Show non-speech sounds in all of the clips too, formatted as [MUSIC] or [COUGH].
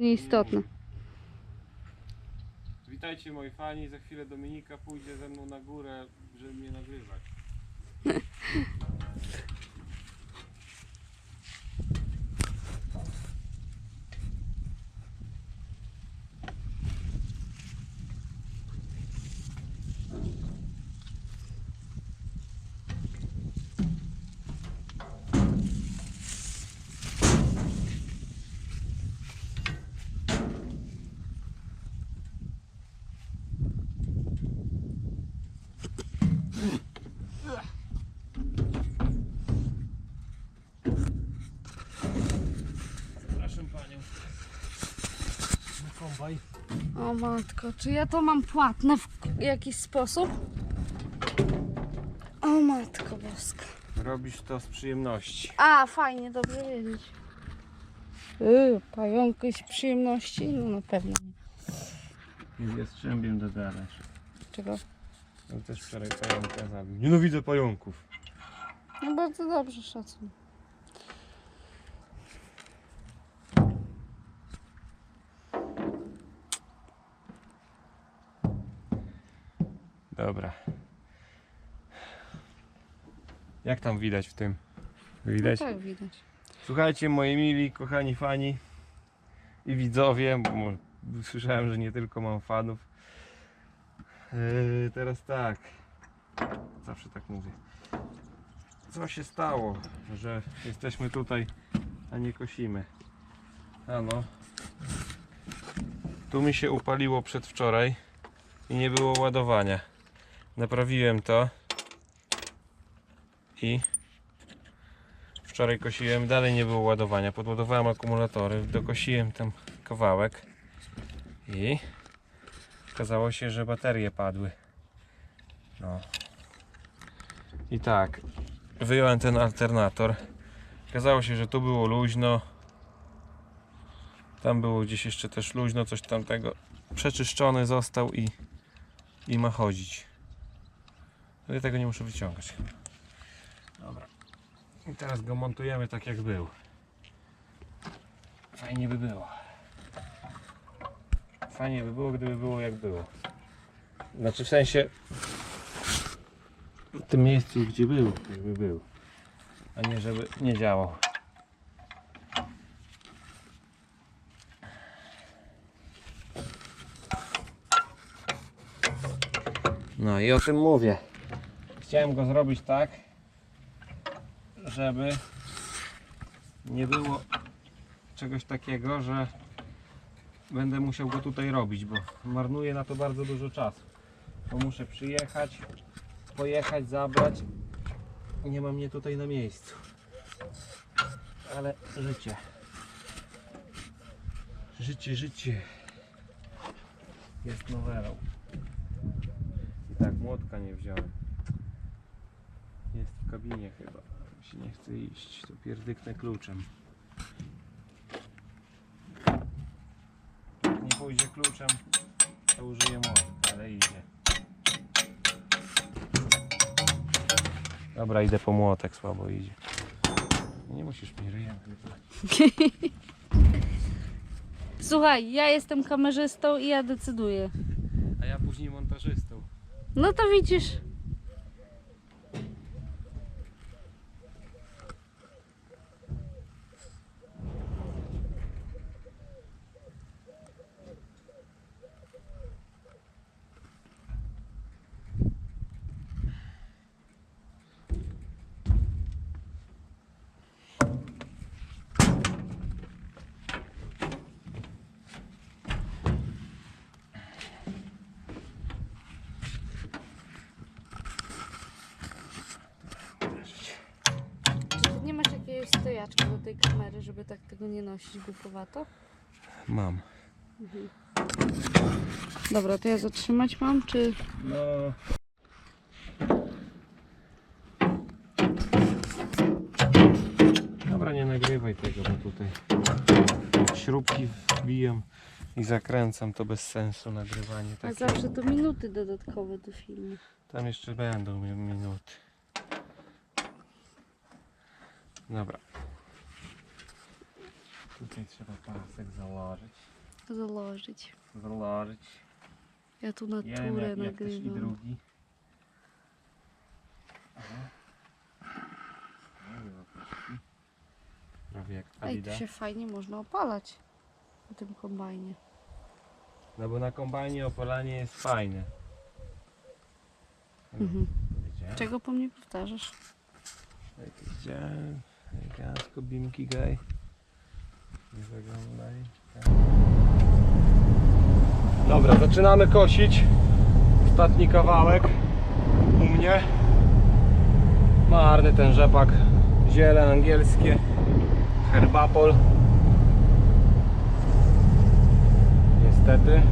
Nieistotne. Witajcie moi fani, za chwilę Dominika pójdzie ze mną na górę, żeby mnie nagrywać. [LAUGHS] kombaj. O matko, czy ja to mam płatne w jakiś sposób? O matko boska. Robisz to z przyjemności. A, fajnie, dobrze wiedzieć. Yy, pająki z przyjemności? No na pewno nie. Nie jastrzębiem dogadasz. Czego? On też wczoraj pająka zabił. Nienawidzę pająków. No bardzo dobrze, szacun. Dobra. Jak tam widać w tym? Widać? No tak widać. Słuchajcie, moi mili, kochani fani i widzowie, bo słyszałem, że nie tylko mam fanów. Yy, teraz tak, zawsze tak mówię. Co się stało, że jesteśmy tutaj, a nie kosimy? Ano, tu mi się upaliło przedwczoraj i nie było ładowania. Naprawiłem to i Wczoraj kosiłem, dalej nie było ładowania. Podładowałem akumulatory, dokosiłem tam kawałek i okazało się, że baterie padły. No. I tak, wyjąłem ten alternator. Okazało się, że tu było luźno. Tam było gdzieś jeszcze też luźno, coś tamtego. Przeczyszczony został i, i ma chodzić. Ale ja tego nie muszę wyciągać. Dobra. I teraz go montujemy tak jak był. Fajnie by było. Fajnie by było, gdyby było jak było. Znaczy w sensie w tym miejscu gdzie był, jakby był. A nie żeby nie działał. No i o tym mówię. Chciałem go zrobić tak, żeby nie było czegoś takiego, że będę musiał go tutaj robić, bo marnuję na to bardzo dużo czasu. Bo muszę przyjechać, pojechać, zabrać. Nie mam mnie tutaj na miejscu. Ale życie. Życie, życie. Jest nowelą. I tak, młotka nie wziąłem. W kabinie chyba. Mi się nie chce iść. To pierdyknę kluczem. Jak nie pójdzie kluczem, to użyję młotka, ale idzie. Dobra, idę po młotek, słabo idzie. Nie musisz mi ryjem. [LAUGHS] Słuchaj, ja jestem kamerzystą i ja decyduję. A ja później montażystą. No to widzisz. Czy nie masz jakiegoś stojaczka do tej kamery, żeby tak tego nie nosić głupowato? Mam. Dobra, to ja zatrzymać mam, czy... No. Dobra, nie nagrywaj tego, bo tutaj śrubki wbijam i zakręcam, to bez sensu nagrywanie A takie. zawsze to minuty dodatkowe do filmu. Tam jeszcze będą mi- minuty. Dobra. Tutaj trzeba pasek założyć. Założyć. Założyć. Ja tu Jeden naturę jak, jak też i nagrywam. drugi. Aha. No. Prawie jak Ej, tu się fajnie można opalać na tym kombajnie. No bo na kombajnie opalanie jest fajne. Mhm. Czego po mnie powtarzasz? Jak widziałem. Elegancko, bimki gaj. Dobra, zaczynamy kosić. Ostatni kawałek u mnie. Marny ten rzepak. Ziele angielskie. Herbapol. Niestety.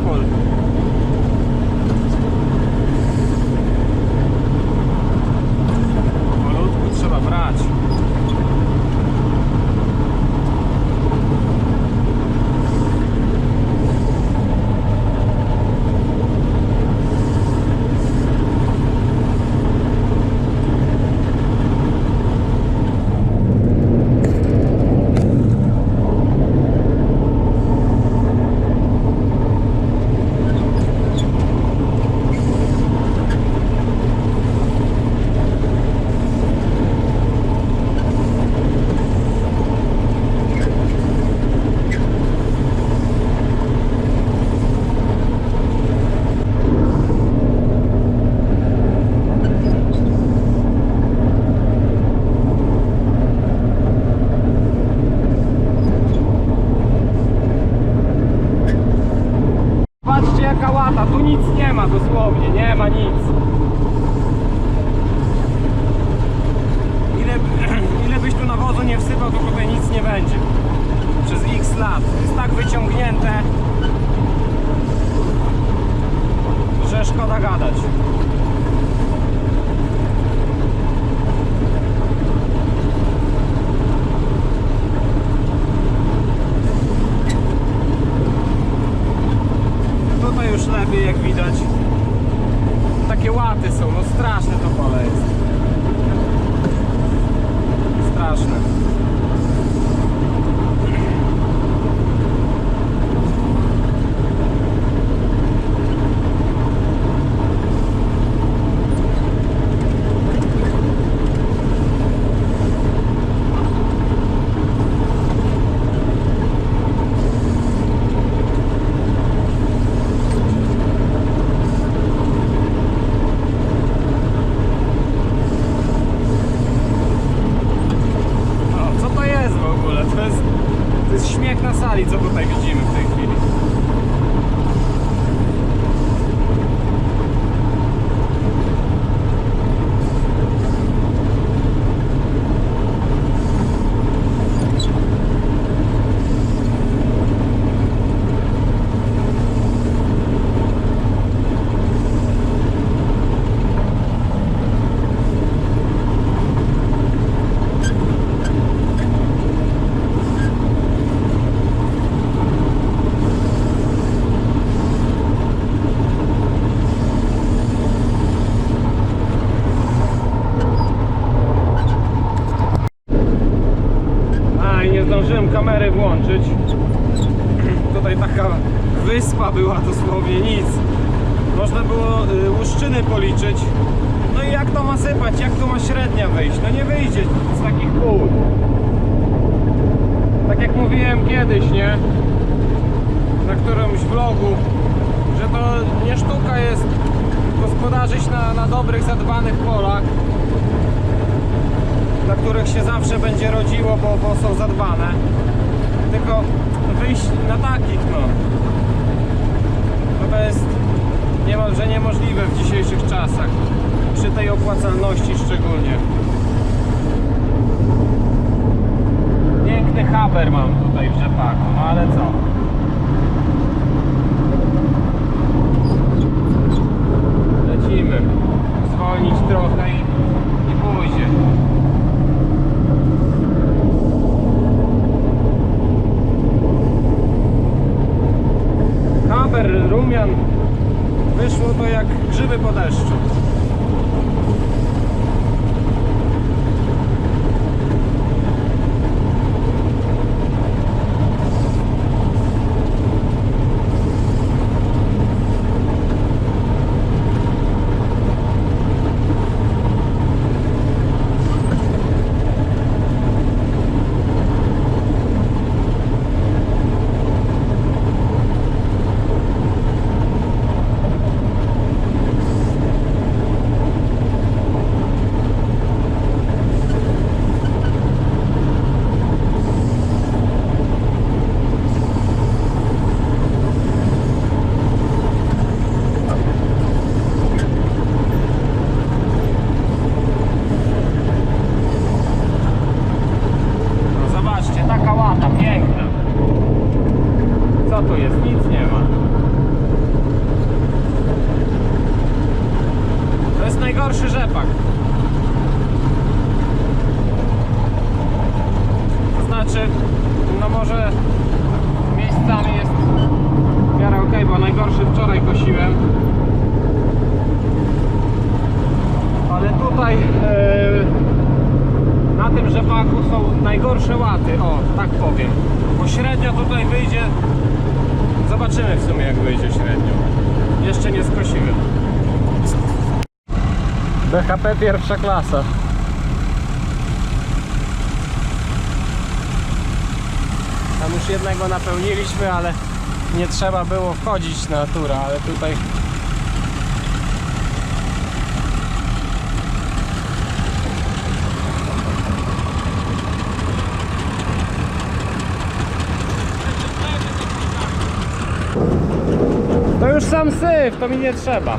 Tu herbapol. Malutku trzeba brać. Patrzcie jaka łata, tu nic nie ma dosłownie, nie ma nic. Ile, ile byś tu nawozu nie wsypał, to tutaj nic nie będzie. Przez x lat. Jest tak wyciągnięte, że szkoda gadać. Tutaj już lepiej jak widać. Takie łaty są, no straszne to pole jest. Straszne. O, co to jest w ogóle? To jest, to jest śmiech na sali, co tutaj widzimy w tej chwili. A, i nie zdążyłem kamery włączyć. Tutaj taka wyspa była dosłownie, nic. Można było y, łuszczyny policzyć. No i jak to ma sypać? Jak to ma średnia wyjść? No nie wyjdzie z takich kół. Tak jak mówiłem kiedyś, nie? Na którymś vlogu, że to nie sztuka jest gospodarzyć na, na dobrych, zadbanych polach na których się zawsze będzie rodziło, bo, bo są zadbane. Tylko wyjść na takich, no. No to jest niemalże niemożliwe w dzisiejszych czasach. Przy tej opłacalności szczególnie. Piękny haber mam tutaj w rzepaku, no ale co? Lecimy. Zwolnić trochę i, i pójdzie. Wyszło to jak grzyby po deszczu. No zobaczcie, taka łata, piękna. Co tu jest? Nic nie ma. To jest najgorszy rzepak. To znaczy, no może miejscami jest w miarę ok, bo najgorszy wczoraj kosiłem. Ale tutaj e, są najgorsze łaty, o tak powiem. Bo średnio tutaj wyjdzie, zobaczymy w sumie jak wyjdzie średnio. Jeszcze nie skosiłem. BHP pierwsza klasa. Tam już jednego napełniliśmy, ale nie trzeba było wchodzić na tura, ale tutaj sam syf, to mi nie trzeba.